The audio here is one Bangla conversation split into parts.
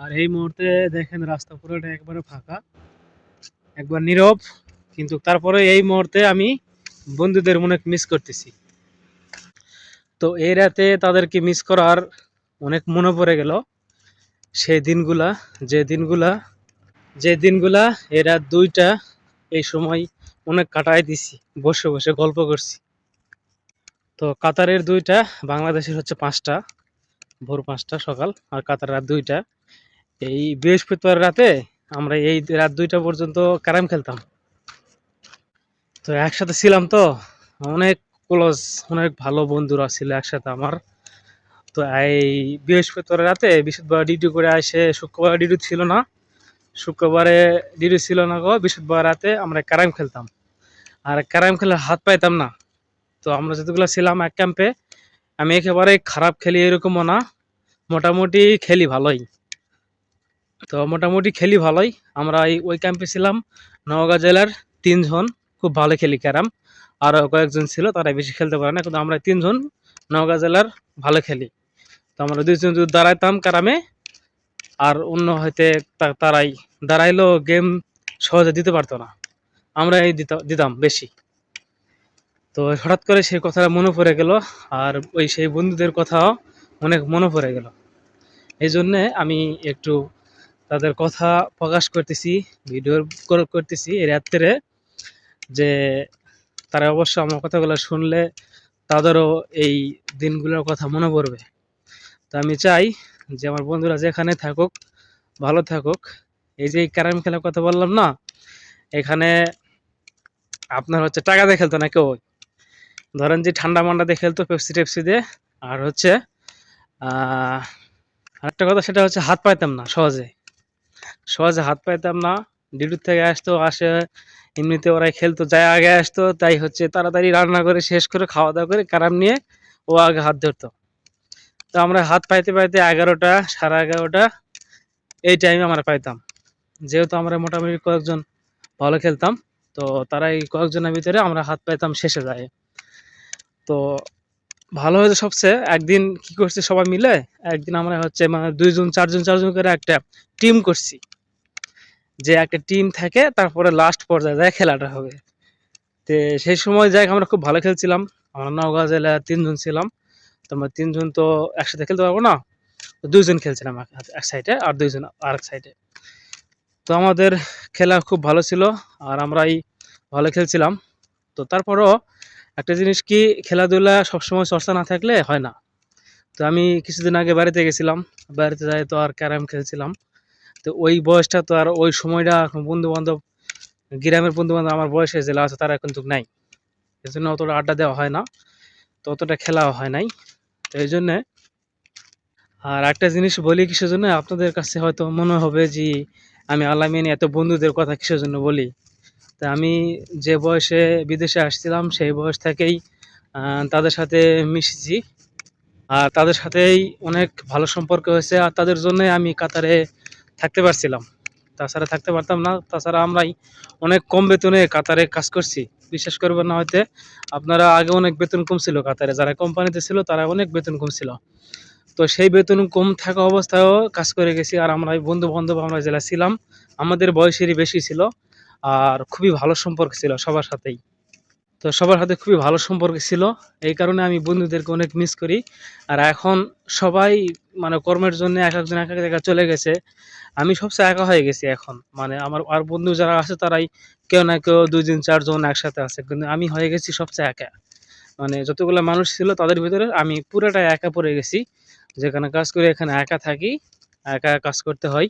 আর এই মুহূর্তে দেখেন রাস্তা পুরোটা একবারে ফাঁকা, একবার নীরব, কিন্তু তারপরে এই মুহূর্তে আমি বন্ধুদের অনেক মিস করতেছি। তো এই রাতে তাদেরকে মিস করার অনেক মনে পড়ে গেল। সেই দিনগুলা, যে দিনগুলা যে দিনগুলা এই রাত দুইটা এই সময় অনেক কাটায় দিছি, বসে বসে গল্প করছি। তো কাতারের দুইটা, বাংলাদেশের হচ্ছে পাঁচটা। ভোর পাঁচটা সকাল আর কাতার রাত দুইটা। এই বৃহস্পতিবার রাতে আমরা এই রাত দুইটা পর্যন্ত ক্যারাম খেলতাম। তো একসাথে ছিলাম তো, অনেক ক্লোজ অনেক ভালো বন্ধুরা ছিল একসাথে আমার। তো এই বৃহস্পতিবার রাতে বৃহস্পতিবার ডিউটি করে আসে, শুক্রবার ডিউটি ছিল না। শুক্রবারে ডিউটি ছিল না গো, বৃহস্পতিবার রাতে আমরা ক্যারাম খেলতাম। আর ক্যারাম খেলে হাত পাইতাম না। তো আমরা যতগুলো ছিলাম এক ক্যাম্পে আমি একেবারে খারাপ খেলি এরকমও না। মোটামুটি খেলি ভালোই। তো মোটামুটি খেলি ভালোই। আমরা এই ওই ক্যাম্পে ছিলাম, নওগাঁ জেলার তিনজন, খুব ভালো খেলি ক্যারাম। আরও কয়েকজন ছিল তারা বেশি খেলতে পারে না, কিন্তু আমরা তিনজন নওগাঁ জেলার ভালো খেলি। তো আমরা দুইজন দাঁড়াইতাম ক্যারামে, আর অন্য হয়তো তা- তারাই দাঁড়াইলেও গেম সহজে দিতে পারতো না। আমরা এই দিতা- দিতাম বেশি। তো হঠাৎ করে সেই কথাটা মনে পড়ে গেল, আর ওই সেই বন্ধুদের কথাও অনেক মনে পড়ে গেল। এই জন্যে আমি একটু তাদের কথা প্রকাশ করতেছি, ভিডিও করতেছি এই রাত্রে, যে তারা অবশ্য আমার কথাগুলো শুনলে তাদেরও এই দিনগুলোর কথা মনে পড়বে। তো আমি চাই যে আমার বন্ধুরা যেখানে থাকুক, ভালো থাকুক। এই যে ক্যারাম খেলার কথা বললাম না, এখানে আপনার হচ্ছে টাকা দিয়ে খেলতো না কেউ ধরেন যে ঠান্ডা মান্ডা দিয়ে খেলতো পেপসি টেপসি দিয়ে। আর হচ্ছে আরেকটা কথা, সেটা হচ্ছে হাত পাইতাম না, সহজে। সহজে হাত পাইতাম না ডিউটি থেকে আসতো, আসে, এমনিতে ওরাই খেলতো, যাই আগে আসতো, তাই হচ্ছে তাড়াতাড়ি রান্না করে, শেষ করে, খাওয়া দাওয়া করে, কারাম নিয়ে ও আগে হাত ধরতো। তো আমরা হাত পাইতে পাইতে এগারোটা, সাড়ে এগারোটা, এই টাইমে আমরা পাইতাম। যেহেতু আমরা মোটামুটি কয়েকজন ভালো খেলতাম, তো তারা এই কয়েকজনের ভিতরে আমরা হাত পাইতাম শেষে যায়। তো ভালো হয়েছে সবচেয়ে। একদিন কি করছি সবাই মিলে? একদিন আমরা হচ্ছে মানে দুইজন, চারজন চারজন করে একটা টিম করছি। যে একটা টিম থাকে তারপরে লাস্ট পর্যায়ে যায় খেলাটা হবে। তো সেই সময় যাই আমরা খুব ভালো খেলছিলাম। আমরা নওগাঁ জেলায় তিনজন ছিলাম। তো আমরা তিনজন তো একসাথে খেলতে পারব না? দুইজন খেলছিলাম এক- সাইডে আর দুইজন আরেক সাইডে তো আমাদের খেলা খুব ভালো ছিল আর আমরাই ভালো খেলছিলাম। তো তারপরও একটা জিনিস কি, খেলাধুলা সবসময় চর্চা না থাকলে হয় না। তো আমি কিছুদিন আগে বাড়িতে গেছিলাম। বাড়িতে যাই তো আর ক্যারাম খেলছিলাম। তো ওই বয়সটা তো আর ওই সময়টা বন্ধু বান্ধব গ্রামের বন্ধু বান্ধব আমার বয়সে জেলা আছে তারা কিন্তু নাই। এই জন্য অতটা আড্ডা দেওয়া হয় না। তো অতটা খেলাও হয় নাই। তো এই জন্যে আর একটা জিনিস বলি কিসের জন্য, আপনাদের কাছে হয়তো মনে হবে যে, আমি আলামিন এত বন্ধুদের কথা কিসের জন্য বলি? তা আমি যে বয়সে বিদেশে আসছিলাম, সেই বয়স থেকেই তাদের সাথে মিশেছি। আর তাদের সাথেই অনেক ভালো সম্পর্ক হয়েছে আর তাদের জন্য আমি কাতারে থাকতে পারছিলাম। তাছাড়া থাকতে পারতাম না, তাছাড়া আমরাই অনেক কম বেতনে কাতারে কাজ করছি। বিশ্বাস করবেন না হয়তো, আপনারা আগে অনেক বেতন কম ছিল কাতারে। যারা কোম্পানিতে ছিল, তারা অনেক বেতন কম ছিল। তো সেই বেতন কম থাকা অবস্থায়ও কাজ করে গেছি আর আমরা বন্ধু বান্ধব আমরা জেলা ছিলাম। আমাদের বয়সেরই বেশি ছিল। আর খুবই ভালো সম্পর্ক ছিল সবার সাথেই। তো সবার সাথে খুবই ভালো সম্পর্ক ছিল। এই কারণে আমি বন্ধুদেরকে অনেক মিস করি। আর এখন সবাই মানে কর্মের জন্য এক একজন এক এক জায়গায় চলে গেছে। আমি সবচেয়ে একা হয়ে গেছি এখন। মানে আমার আর বন্ধু যারা আছে তারাই কেউ না কেউ দুজন চারজন একসাথে আছে। কিন্তু আমি হয়ে গেছি সবচেয়ে একা। মানে যতগুলো মানুষ ছিল তাদের ভিতরে আমি পুরোটাই একা পড়ে গেছি। যেখানে কাজ করি এখানে একা থাকি। একা কাজ করতে হয়।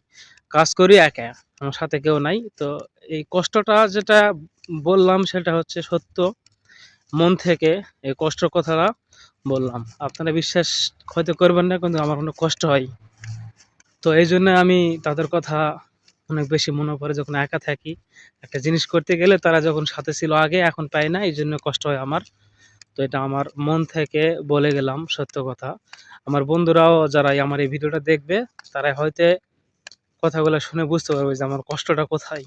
কাজ করি একা। সাথে কেউ নাই। তো এই কষ্টটা যেটা বললাম সেটা হচ্ছে সত্য। মন থেকে এই কষ্টের কথাটা বললাম। আপনারা বিশ্বাস হয়তো করবেন না, কিন্তু আমার অনেক কষ্ট হয়। তো এই জন্য আমি তাদের কথা অনেক বেশি মনে পড়ে যখন একা থাকি। একটা জিনিস করতে গেলে তারা যখন সাথে ছিল আগে, এখন পাই না, এই জন্য কষ্ট হয় আমার। তো এটা আমার মন থেকে বলে গেলাম সত্য কথা। আমার বন্ধুরাও যারা আমার এই ভিডিওটা দেখবে তারা হয়তো কথাগুলো শুনে বুঝতে পারবে যে আমার কষ্টটা কোথায়।